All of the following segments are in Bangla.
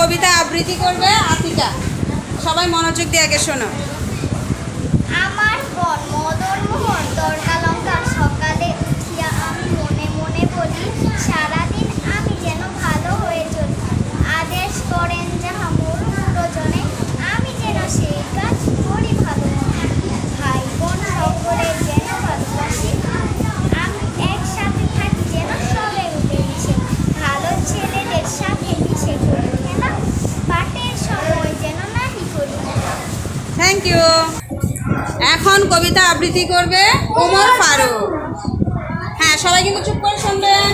কবিতা আবৃত্তি করবে আতিকা। সবাই মনোযোগ দিয়ে আগে শোনো আমার বন মদন মোহন দরকালঙ্কার সকালে উঠিয়া আমি মনে মনে বলি সারাদিন আমি যেন ভালো হয়ে চলি আদেশ করেন যাহা মোর প্রয়োজনে আমি যেন সেই কাজ করি ভালো মনে। ভাই বোন সকলে যেন ভালোবাসি আমি একসাথে থাকি যেন সবে উঠে মিশে ভালো ছেলেদের সাথে মিশে করি খেলা পাটের সময় যেন নাহি করি খেলা থ্যাংক ইউ এখন কবিতা আবৃত্তি করবে ওমর ফারুক। হ্যাঁ সবাই কিন্তু চুপ করে শুনবেন।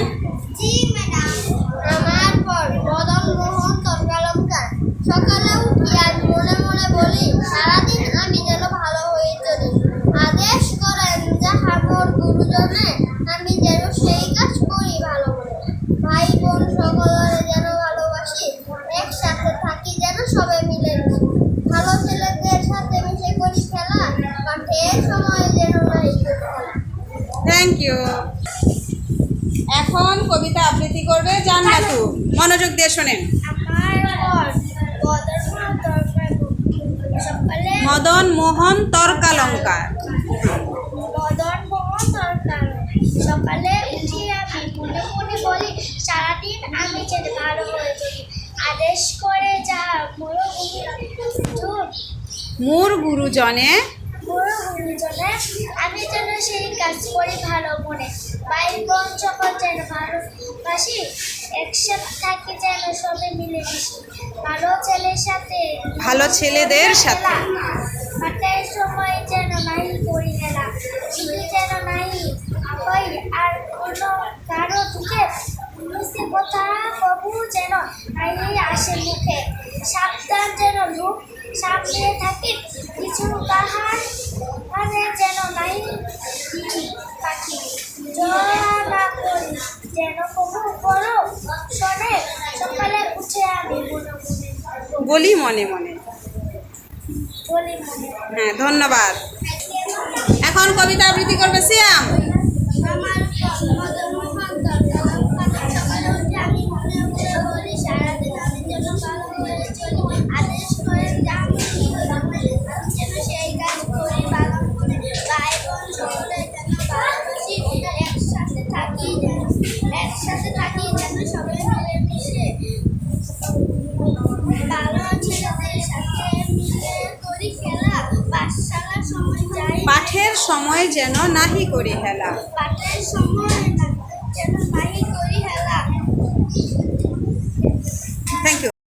সকালে উঠি আর মনে মনে বলি, সারাদিন আমি যেন ভালো হয়ে আদেশ গুরুজনে, আমি যেন সেই কাজ করি ভালো মনে ভাই বোন সকলের যেন ভালোবাসি একসাথে থাকি যেন সবাই মিলে মিশি ভালো ছেলেদের সাথে মিশে করি খেলা মাঠের সময় যেন নাই খেলা থ্যাংক ইউ এখন কবিতা আবৃত্তি করবে জান জান্নাতু। মনোযোগ দিয়ে শোনেন। মদন মোহন তর্কালঙ্কার। বদন মোহন তরকার সকালে উঠি আমি মনে মনে বলি সারাদিন আমি যেন ভালো হয়ে চলি আদেশ করে যা মোর গুরু মোর গুরুজনে আমি যেন সেই কাজ করি ভালো মনে। বাইর বোন সকল যেন ভালোবাসি একসাথে থাকি যেন সবে মিলে মিশি ভালো ছেলের সাথে ভালো ছেলেদের সাথে। হাতের সময় যেন নাই করি খেলা। শুধু যেন নাই হই আর কোনো কারও দুঃখে। মিশে কথা কবু যেন নাই আসে মুখে। সাবধান যেন লোক সামনে থাকি। যেন কবু করো শোনে সকালে উঠে আমি বলি মনে মনে। হ্যাঁ ধন্যবাদ। এখন কবিতা আবৃত্তি করবে সিয়াম একসাথে থাকি যেন সবাই সবাই মিশে ছেলেদের সাথে মিলে করি খেলা পাঠশালার সময় যাই পাঠের সময় যেন নাহি করি হেলা। পাঠের সময়